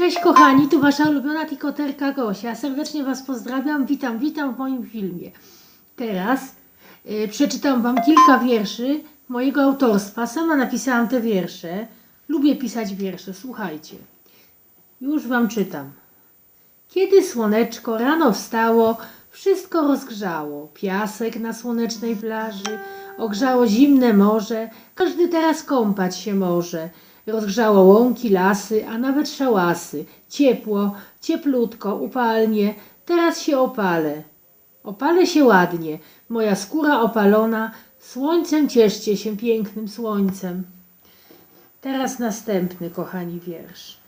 Cześć kochani, tu wasza ulubiona tikoterka Gosia. Serdecznie was pozdrawiam, witam, witam w moim filmie. Teraz y, przeczytam wam kilka wierszy mojego autorstwa. Sama napisałam te wiersze. Lubię pisać wiersze, słuchajcie. Już wam czytam. Kiedy słoneczko rano wstało, wszystko rozgrzało. Piasek na słonecznej plaży, ogrzało zimne morze, każdy teraz kąpać się może. Rozgrzało łąki, lasy, a nawet szałasy. Ciepło, cieplutko, upalnie, teraz się opalę. Opalę się ładnie, moja skóra opalona, słońcem cieszcie się pięknym słońcem. Teraz następny, kochani, wiersz.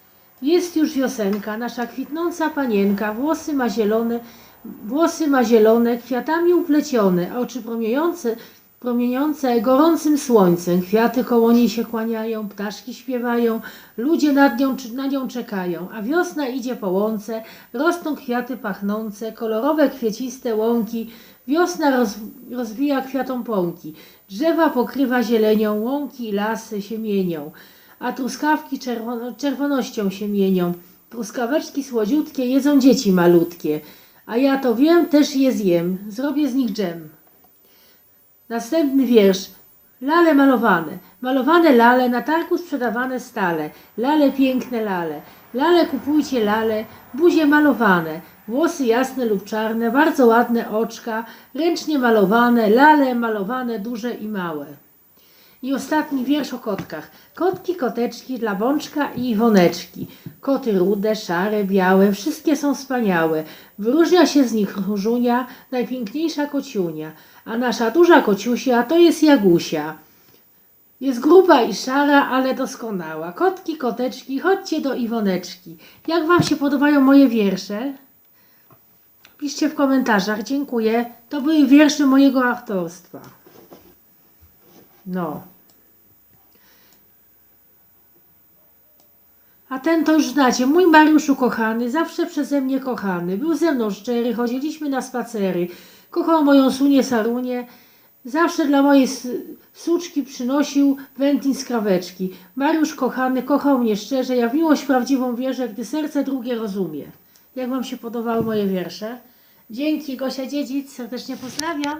Jest już wiosenka, nasza kwitnąca panienka, włosy ma zielone, włosy ma zielone, kwiatami uplecione, oczy promieniące, promieniące gorącym słońcem. Kwiaty koło niej się kłaniają, ptaszki śpiewają, ludzie nad nią, na nią czekają, a wiosna idzie po łące, rosną kwiaty pachnące, kolorowe kwieciste łąki, wiosna roz, rozwija kwiatom pąki, drzewa pokrywa zielenią, łąki i lasy się mienią a truskawki czerwono, czerwonością się mienią. Truskaweczki słodziutkie jedzą dzieci malutkie, a ja to wiem, też je zjem, zrobię z nich dżem. Następny wiersz. Lale malowane. Malowane lale, na targu sprzedawane stale. Lale piękne lale. Lale kupujcie lale, buzie malowane. Włosy jasne lub czarne, bardzo ładne oczka, ręcznie malowane, lale malowane duże i małe. I ostatni wiersz o kotkach. Kotki, koteczki dla Bączka i Iwoneczki. Koty rude, szare, białe, wszystkie są wspaniałe. Wyróżnia się z nich różunia, najpiękniejsza kociunia. A nasza duża kociusia to jest Jagusia. Jest gruba i szara, ale doskonała. Kotki, koteczki, chodźcie do Iwoneczki. Jak Wam się podobają moje wiersze? Piszcie w komentarzach. Dziękuję. To były wiersze mojego autorstwa. No. A ten to już znacie, mój Mariuszu kochany, zawsze przeze mnie kochany. Był ze mną szczery, chodziliśmy na spacery. Kochał moją sunię Sarunię. Zawsze dla mojej suczki przynosił wędlin z kraweczki. Mariusz kochany, kochał mnie szczerze, ja w miłość prawdziwą wierzę, gdy serce drugie rozumie. Jak Wam się podobały moje wiersze? Dzięki, Gosia Dziedzic, serdecznie pozdrawiam.